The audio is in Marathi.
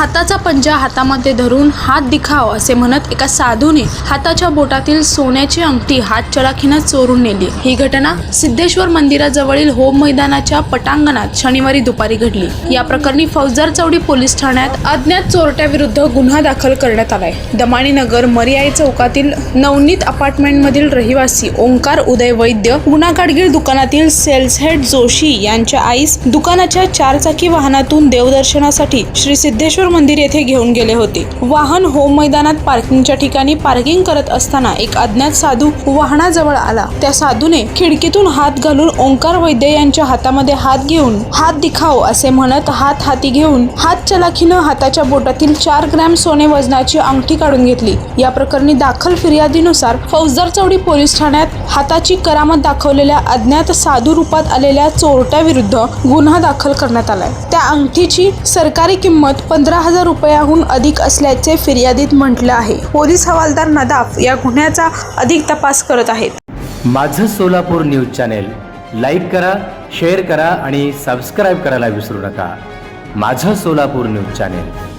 हाताचा पंजा हातामध्ये धरून हात दिखाव असे म्हणत एका साधूने हाताच्या बोटातील सोन्याची अंगठी हात चलाखीनं चोरून नेली. ही घटना सिद्धेश्वर मंदिराजवळील होम मैदानाच्या पटांगणात शनिवारी दुपारी घडली. या प्रकरणी फौजदार चौडी पोलीस ठाण्यात अज्ञात चोरट्याविरुद्ध गुन्हा दाखल करण्यात आलाय. दमाणी नगर मरियाई चौकातील नवनीत अपार्टमेंटमधील रहिवासी ओंकार उदय वैद्य गुन्हा गाडगीळ दुकानातील सेल्स हेड जोशी यांच्या आईस दुकानाच्या चारचाकी वाहनातून देवदर्शनासाठी श्री सिद्धेश्वर मंदिर येथे घेऊन गेले होते. वाहन होम मैदानात पार्किंगच्या ठिकाणी पार्किंग करत असताना एक अज्ञात साधू वाहनाजवळ आला. त्या साधूने खिडकीतून हात घालून ओंकार वैद्य यांच्या हातामध्ये हात घेऊन हात दिखाव असे म्हणत हात हाती घेऊन हात चलाखीनं हाताच्या बोटातील चार ग्रॅम सोने वजनाची अंगठी काढून घेतली. या प्रकरणी दाखल फिर्यादीनुसार फौजदार चौडी पोलीस ठाण्यात हाताची करामत दाखवलेल्या अज्ञात साधू रूपात आलेल्या चोरट्याविरुद्ध गुन्हा दाखल करण्यात आलाय. त्या अंगठीची सरकारी किंमत पंधरा हजार रुपयाहून अधिक असल्याचे फिर्यादीत म्हटलं आहे. पोलीस हवालदार नदाफ या गुन्ह्याचा अधिक तपास करत आहेत. माझं सोलापूर न्यूज चॅनेल लाईक करा शेअर करा आणि सबस्क्राईब करायला विसरू नका. माझं सोलापूर न्यूज चॅनेल.